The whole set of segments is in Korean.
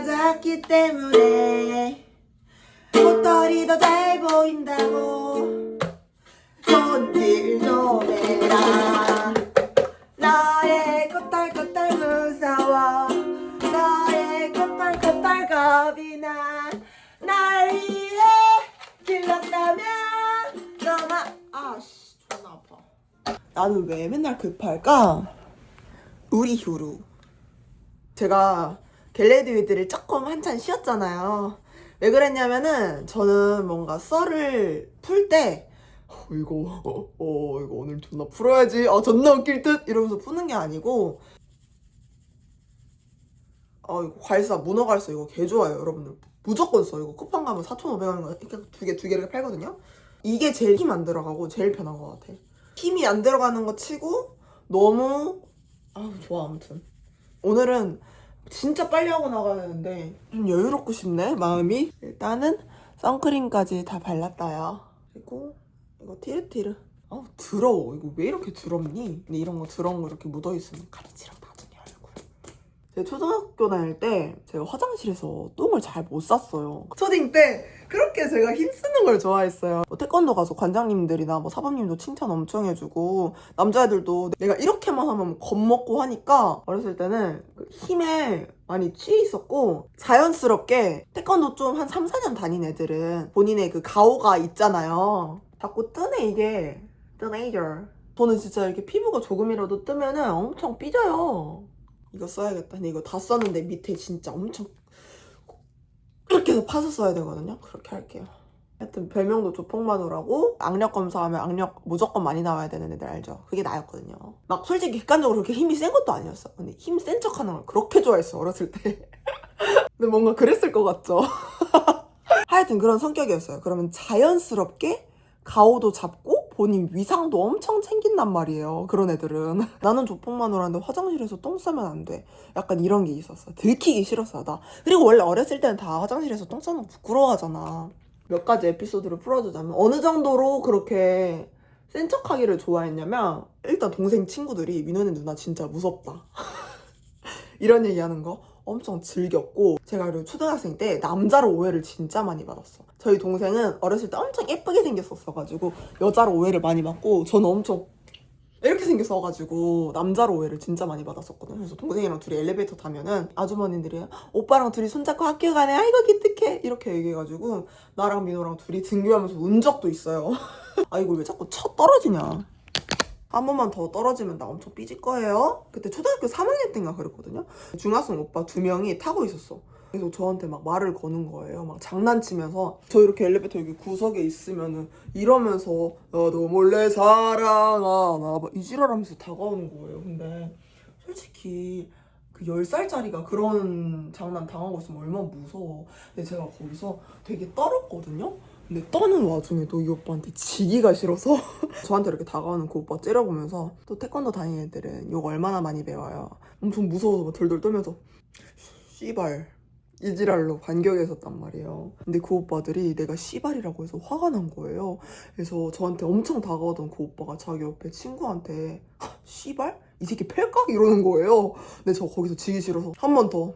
키가 작기 때문에 더잘 보인다고. 손질 좀 해라. 나의 꽃털 무서워. 꽃털 꽃털 겁이 나날 위해 길렀다면 너만. 아씨 존나 아파. 나는 왜 맨날 급할까? 우리 휴루. 제가 겟레디위드를 조금 한참 쉬었잖아요. 왜 그랬냐면은 저는 뭔가 썰을 풀때 어, 이거 어, 어 이거 오늘 존나 풀어야지. 아 존나 웃길 듯! 이러면서 푸는 게 아니고 아 이거 괄사 문어 괄사 이거 개 좋아요 여러분들. 무조건 써 이거 쿠팡 가면 4,500원 이렇게 두 개 두 개를 팔거든요. 이게 제일 힘 안 들어가고 제일 편한 것 같아. 힘이 안 들어가는 거 치고 너무 아 좋아 아무튼. 오늘은 진짜 빨리 하고 나가야 되는데 좀 여유롭고 싶네 마음이. 일단은 선크림까지 다 발랐다요 그리고 이거 티르티르. 아 더러워. 이거 왜 이렇게 더럽니? 근데 이런 거 더러운 거 이렇게 묻어있으면 가리지랑 나중에 얼굴. 제가 초등학교 다닐 때 제가 화장실에서 똥을 잘 못 쌌어요. 초딩 때 그렇게 제가 힘쓰는 걸 좋아했어요. 뭐 태권도 가서 관장님들이나 뭐 사범님도 칭찬 엄청 해주고 남자애들도 내가 이렇게만 하면 겁먹고 하니까 어렸을 때는 그 힘에 많이 취해 있었고 자연스럽게 태권도 좀 한 3, 4년 다닌 애들은 본인의 그 가오가 있잖아요. 자꾸 뜨네 이게. 뜨네이저 저는 진짜 이렇게 피부가 조금이라도 뜨면은 엄청 삐져요. 이거 써야겠다. 근데 이거 다 썼는데 밑에 진짜 엄청 이렇게 해서 파서 써야 되거든요. 그렇게 할게요 하여튼 별명도 조폭마누라고 악력 검사하면 악력 무조건 많이 나와야 되는 애들 알죠? 그게 나였거든요. 막 솔직히 객관적으로 그렇게 힘이 센 것도 아니었어. 근데 힘 센 척 하는 걸 그렇게 좋아했어 어렸을 때. 근데 뭔가 그랬을 것 같죠? 하여튼 그런 성격이었어요. 그러면 자연스럽게 가오도 잡고 본인 위상도 엄청 챙긴단 말이에요. 그런 애들은. 나는 조폭마누라는데 화장실에서 똥 싸면 안 돼. 약간 이런 게 있었어. 들키기 싫었어, 나. 그리고 원래 어렸을 때는 다 화장실에서 똥 싸는 거 부끄러워하잖아. 몇 가지 에피소드를 풀어주자면 어느 정도로 그렇게 센 척하기를 좋아했냐면 일단 동생 친구들이 민호네 누나 진짜 무섭다. 이런 얘기하는 거 엄청 즐겼고 제가 그리고 초등학생 때 남자로 오해를 진짜 많이 받았어. 저희 동생은 어렸을 때 엄청 예쁘게 생겼었어가지고 여자로 오해를 많이 받고 저는 엄청 이렇게 생겼어가지고 남자로 오해를 진짜 많이 받았었거든. 그래서 동생이랑 둘이 엘리베이터 타면은 아주머니들이 오빠랑 둘이 손잡고 학교 가네. 아이고 기특해. 이렇게 얘기해가지고 나랑 민호랑 둘이 등교하면서 운 적도 있어요. 아이고 왜 자꾸 쳐 떨어지냐. 한 번만 더 떨어지면 나 엄청 삐질 거예요. 그때 초등학교 3학년 때인가 그랬거든요. 중학생 오빠 두 명이 타고 있었어. 그래서 저한테 막 말을 거는 거예요. 막 장난치면서 저 이렇게 엘리베이터 여기 구석에 있으면은 이러면서 나도 몰래 사랑하나 막 이지랄하면서 다가오는 거예요. 근데 솔직히 그 10살짜리가 그런 장난 당하고 있으면 얼마나 무서워. 근데 제가 거기서 되게 떨었거든요. 근데 떠는 와중에도 이 오빠한테 지기가 싫어서 저한테 이렇게 다가오는 그 오빠 째려보면서 또 태권도 다니는 애들은 욕 얼마나 많이 배워요. 엄청 무서워서 막 덜덜 떨면서 씨발 이지랄로 반격했었단 말이에요. 근데 그 오빠들이 내가 씨발이라고 해서 화가 난 거예요. 그래서 저한테 엄청 다가오던 그 오빠가 자기 옆에 친구한테 "하, 씨발? 이 새끼 팰까? 이러는 거예요. 근데 저 거기서 지기 싫어서 한 번 더.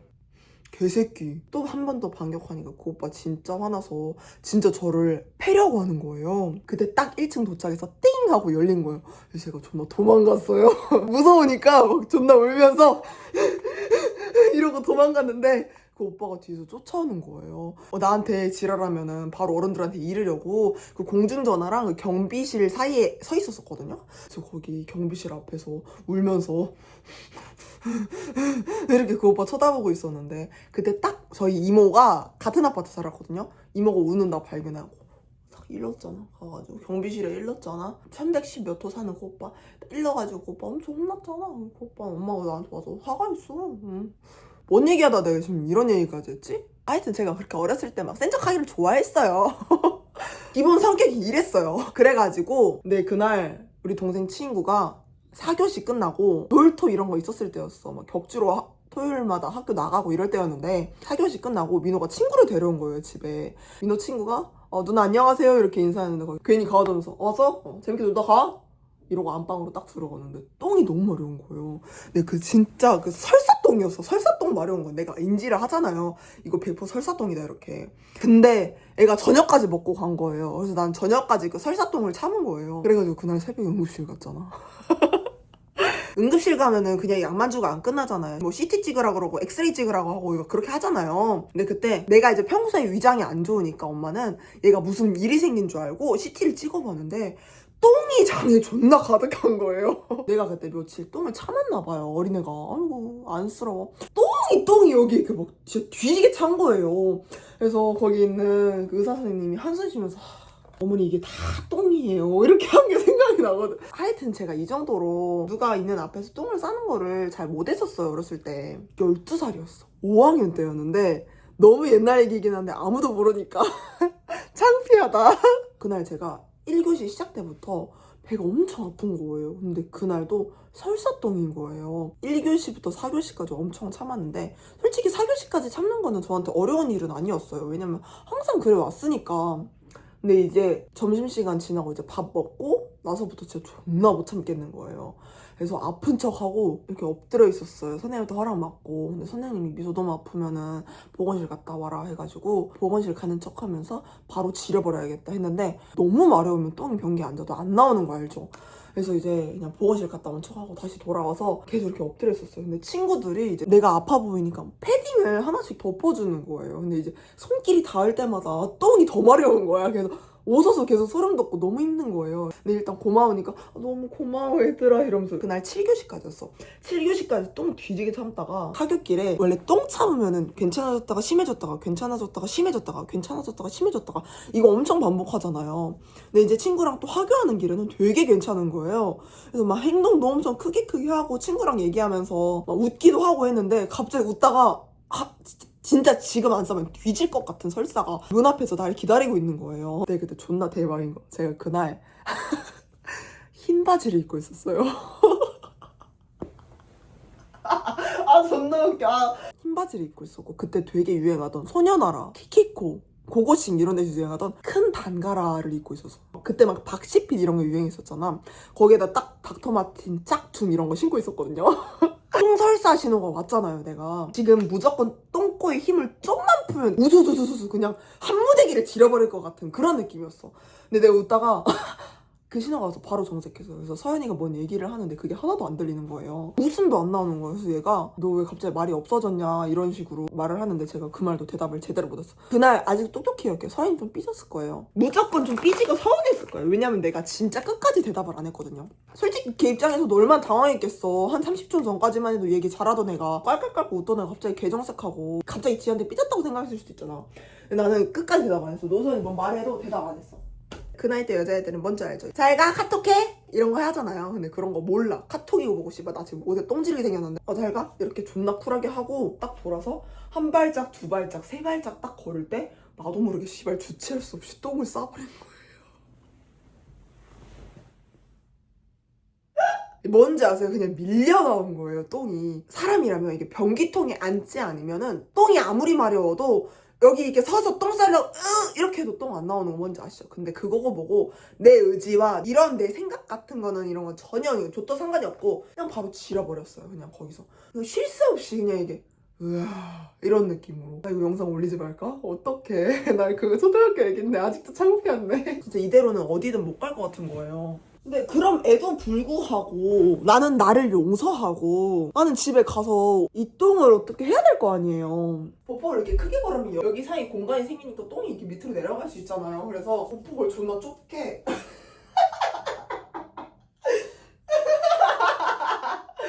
개새끼. 또 한 번 더 반격하니까 그 오빠 진짜 화나서 진짜 저를 패려고 하는 거예요. 그때 딱 1층 도착해서 띵! 하고 열린 거예요. 그래서 제가 존나 도망갔어요. 무서우니까 막 존나 울면서 이러고 도망갔는데 그 오빠가 뒤에서 쫓아오는 거예요. 어, 나한테 지랄하면은 바로 어른들한테 이르려고 그 공중전화랑 그 경비실 사이에 서 있었었거든요. 그래서 거기 경비실 앞에서 울면서 이렇게 그 오빠 쳐다보고 있었는데 그때 딱 저희 이모가 같은 아파트 살았거든요. 이모가 우는 나 발견하고 딱 일렀잖아. 가가지고 경비실에 일렀잖아. 310 몇 호 사는 그 오빠 일러가지고 그 오빠 엄청 혼났잖아. 그 오빠 엄마가 나한테 와서 화가 있어. 응. 뭔 얘기하다 내가 지금 이런 얘기까지 했지? 하여튼 제가 그렇게 어렸을 때 막 센 척하기를 좋아했어요. 기본 성격이 이랬어요. 그래가지고 네 그날 우리 동생 친구가 4교시 끝나고 놀토 이런 거 있었을 때였어. 막 격주로 하- 토요일마다 학교 나가고 이럴 때였는데 4교시 끝나고 민호가 친구를 데려온 거예요 집에. 민호 친구가 어, 누나 안녕하세요 이렇게 인사했는데 괜히 가와두면서 왔어? 어, 재밌게 놀다 가? 이러고 안방으로 딱 들어가는데 똥이 너무 마려운 거예요. 근데 그 진짜 그 설사똥이었어. 설사똥 마려운 거 내가 인지를 하잖아요. 이거 100% 설사똥이다 이렇게. 근데 애가 저녁까지 먹고 간 거예요. 그래서 난 저녁까지 그 설사똥을 참은 거예요. 그래가지고 그날 새벽에 응급실 갔잖아. 응급실 가면은 그냥 약만 주고 안 끝나잖아요. 뭐 CT 찍으라 그러고 엑스레이 찍으라고 하고 이거 그렇게 하잖아요. 근데 그때 내가 이제 평소에 위장이 안 좋으니까 엄마는 얘가 무슨 일이 생긴 줄 알고 CT를 찍어봤는데 똥이 장에 존나 가득한 거예요. 내가 그때 며칠 똥을 참았나 봐요. 어린애가 아이고 안쓰러워. 똥이 똥이 여기 이렇게 막 진짜 뒤지게 찬 거예요. 그래서 거기 있는 그 의사 선생님이 한숨 쉬면서 하, 어머니 이게 다 똥이에요. 이렇게 한 게 생각이 나거든. 하여튼 제가 이 정도로 누가 있는 앞에서 똥을 싸는 거를 잘 못했었어요. 어렸을 때. 12살이었어. 5학년 때였는데 너무 옛날 얘기긴 한데 아무도 모르니까 창피하다. 그날 제가 1교시 시작 때부터 배가 엄청 아픈 거예요. 근데 그날도 설사똥인 거예요. 1교시부터 4교시까지 엄청 참았는데 솔직히 4교시까지 참는 거는 저한테 어려운 일은 아니었어요. 왜냐면 항상 그래 왔으니까. 근데 이제 점심시간 지나고 이제 밥 먹고 나서부터 진짜 존나 못 참겠는 거예요. 그래서 아픈 척하고 이렇게 엎드려 있었어요. 선생님한테 허락 받고. 근데 선생님이 미소 너무 아프면은 보건실 갔다 와라 해가지고 보건실 가는 척 하면서 바로 지려버려야겠다 했는데 너무 마려우면 똥이 변기 앉아도 안 나오는 거 알죠? 그래서 이제 그냥 보건실 갔다 온 척하고 다시 돌아와서 계속 이렇게 엎드려 있었어요. 근데 친구들이 이제 내가 아파 보이니까 패딩을 하나씩 덮어주는 거예요. 근데 이제 손길이 닿을 때마다 똥이 더 마려운 거야. 그래서 웃어서 계속 소름 돋고 너무 힘든 거예요. 근데 일단 고마우니까 아, 너무 고마워 얘들아 이러면서 그날 7교시까지였어. 7교시까지 똥 뒤지게 참다가 하굣길에 원래 똥 참으면은 괜찮아졌다가 심해졌다가 괜찮아졌다가 심해졌다가 괜찮아졌다가 심해졌다가 이거 엄청 반복하잖아요. 근데 이제 친구랑 또 하교하는 길에는 되게 괜찮은 거예요. 그래서 막 행동도 엄청 크게 크게 하고 친구랑 얘기하면서 막 웃기도 하고 했는데 갑자기 웃다가 아 진짜 지금 안 싸면 뒤질 것 같은 설사가 문 앞에서 날 기다리고 있는 거예요. 근데 그때 존나 대박인 거. 제가 그날 흰 바지를 입고 있었어요. 아 존나 웃겨. 아. 흰 바지를 입고 있었고 그때 되게 유행하던 소녀나라, 키키코, 고고싱 이런 데서 유행하던 큰 단가라를 입고 있었어. 그때 막 박시핏 이런 게 유행했었잖아. 거기에다 딱 닥터마틴 짝퉁 이런 거 신고 있었거든요. 똥설사 신호가 왔잖아요, 내가. 지금 무조건 똥꼬에 힘을 좀만 풀면 우수수수수 그냥 한 무대기를 지려버릴 것 같은 그런 느낌이었어. 근데 내가 웃다가 그 신호가 와서 바로 정색했어요. 그래서 서연이가 뭔 얘기를 하는데 그게 하나도 안 들리는 거예요. 웃음도 안 나오는 거예요. 그래서 얘가 너 왜 갑자기 말이 없어졌냐 이런 식으로 말을 하는데 제가 그 말도 대답을 제대로 못했어. 그날 아직 똑똑해요. 이렇게 서연이 좀 삐졌을 거예요. 무조건 좀 삐지고 서운했을 거예요. 왜냐면 내가 진짜 끝까지 대답을 안 했거든요. 솔직히 걔 입장에서 얼마나 당황했겠어. 한 30초 전까지만 해도 얘기 잘하던 애가 깔깔깔고 웃던 애가 갑자기 개정색하고 갑자기 지한테 삐졌다고 생각했을 수도 있잖아. 나는 끝까지 대답 안 했어. 노선이 뭔 말해도 대답 안 했어. 그 나이 때 여자애들은 뭔지 알죠? 잘가 카톡해? 이런 거 하잖아요. 근데 그런 거 몰라. 카톡이고 뭐고 씨발 나 지금 옷에 똥지르게 생겼는데 어 잘가? 이렇게 존나 쿨하게 하고 딱 돌아서 한 발짝 두 발짝 세 발짝 딱 걸을 때 나도 모르게 씨발 주체할 수 없이 똥을 싸버린 거예요. 뭔지 아세요? 그냥 밀려 나온 거예요, 똥이. 사람이라면 이게 변기통에 앉지 않으면은 똥이 아무리 마려워도 여기 이렇게 서서 똥 싸려고 으 이렇게 해도 똥 안 나오는 거 뭔지 아시죠? 근데 그거고 보고 내 의지와 이런 내 생각 같은 거는 이런 건 전혀 좆도 상관이 없고 그냥 바로 지려버렸어요, 그냥 거기서. 쉴 새 없이 그냥 이게 으아 이런 느낌으로 나 이거 영상 올리지 말까? 어떡해 날 그거 초등학교 얘긴데 아직도 창피한데 진짜 이대로는 어디든 못 갈 것 같은 거예요 근데 그럼에도 불구하고 나는 나를 용서하고 나는 집에 가서 이 똥을 어떻게 해야 될 거 아니에요 보폭을 이렇게 크게 걸으면 여기 사이 공간이 생기니까 똥이 이렇게 밑으로 내려갈 수 있잖아요 그래서 보폭을 존나 좁게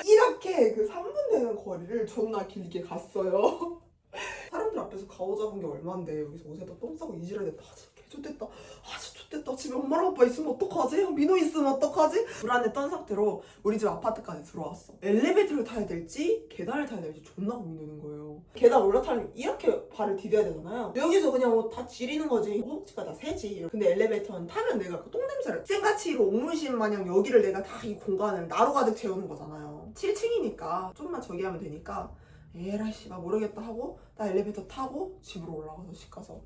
이렇게 그 3분 되는 거리를 존나 길게 갔어요. 사람들 앞에서 가오 잡은 게 얼만데 여기서 옷에다 똥 싸고 이지랄했다. 아, 진짜 개좋됐다. 아, 진짜 좋 됐다. 집에 엄마랑 아빠 있으면 어떡하지? 민호 있으면 어떡하지? 불안했던 상태로 우리 집 아파트까지 들어왔어. 엘리베이터를 타야 될지 계단을 타야 될지 존나 고민되는 거예요. 계단 올라타면 이렇게 발을 디뎌야 되잖아요. 여기서 그냥 뭐 다 지리는 거지. 허벅지가 다 세지. 근데 엘리베이터는 타면 내가 그 똥냄새를 생가치로 옥문신 마냥 여기를 내가 다 이 공간을 나로 가득 채우는 거잖아요. 7층이니까 좀만 저기 하면 되니까 에라이 씨발 모르겠다 하고 나 엘리베이터 타고 집으로 올라가서 집 가서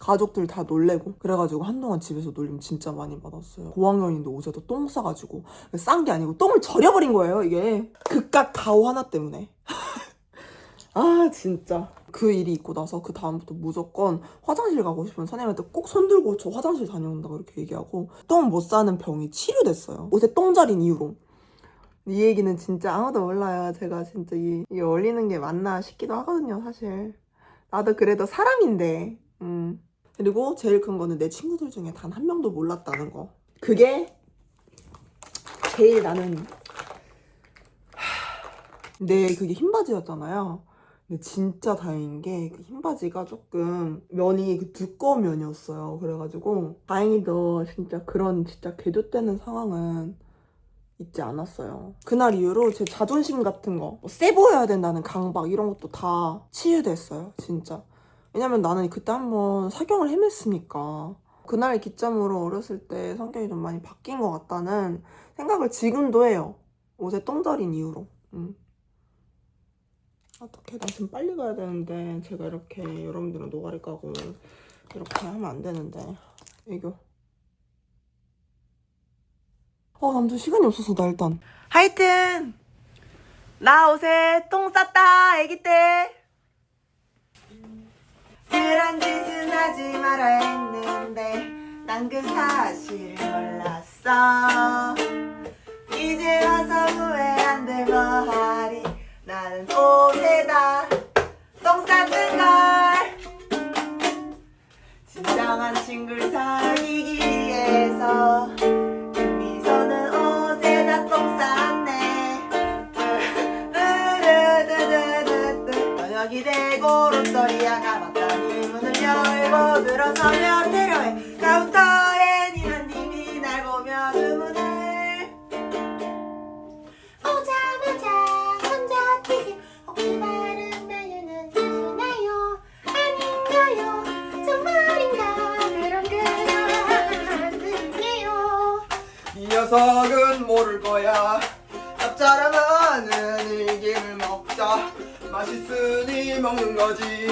가족들 다 놀래고 그래가지고 한동안 집에서 놀림 진짜 많이 받았어요. 고학년인데 옷에도 똥 싸가지고 싼 게 아니고 똥을 절여버린 거예요 이게 극각 가오 하나 때문에. 아 진짜 그 일이 있고 나서 그 다음부터 무조건 화장실 가고 싶으면 선생님한테 꼭 손 들고 저 화장실 다녀온다고 이렇게 얘기하고 똥 못 싸는 병이 치료됐어요. 옷에 똥 자린 이유로. 이 얘기는 진짜 아무도 몰라요. 제가 진짜 이, 이 올리는 게 맞나 싶기도 하거든요, 사실. 나도 그래도 사람인데. 음. 그리고 제일 큰 거는 내 친구들 중에 단 한 명도 몰랐다는 거. 그게 제일 나는 내 그게 흰 바지였잖아요. 근데 진짜 다행인 게그흰 바지가 조금 면이 그 두꺼운 면이었어요. 그래가지고 다행히도 진짜 그런 진짜 개조되는 상황은 있지 않았어요. 그날 이후로 제 자존심 같은 거, 뭐 세 보여야 된다는 강박 이런 것도 다 치유됐어요. 진짜. 왜냐면 나는 그때 한번 사경을 헤맸으니까. 그날 기점으로 어렸을 때 성격이 좀 많이 바뀐 것 같다는 생각을 지금도 해요. 옷에 똥자린 이후로. 음. 어떻게 나 지금 빨리 가야 되는데 제가 이렇게 여러분들은 노가리 까고 이렇게 하면 안 되는데 애교 어 남자 시간이 없어서 나 일단 하여튼 나 옷에 똥 쌌다 애기 때 그런 짓은 하지 말아야 했는데 난 그 사실을 몰랐어. 이제 와서 후회한들 뭐하리. 나는 옷에다. 똥 쌌는 걸. 진정한 친구를 사귀기 녀석은 모를 거야. 짭짤하면 일김을 먹자. 맛있으니 먹는 거지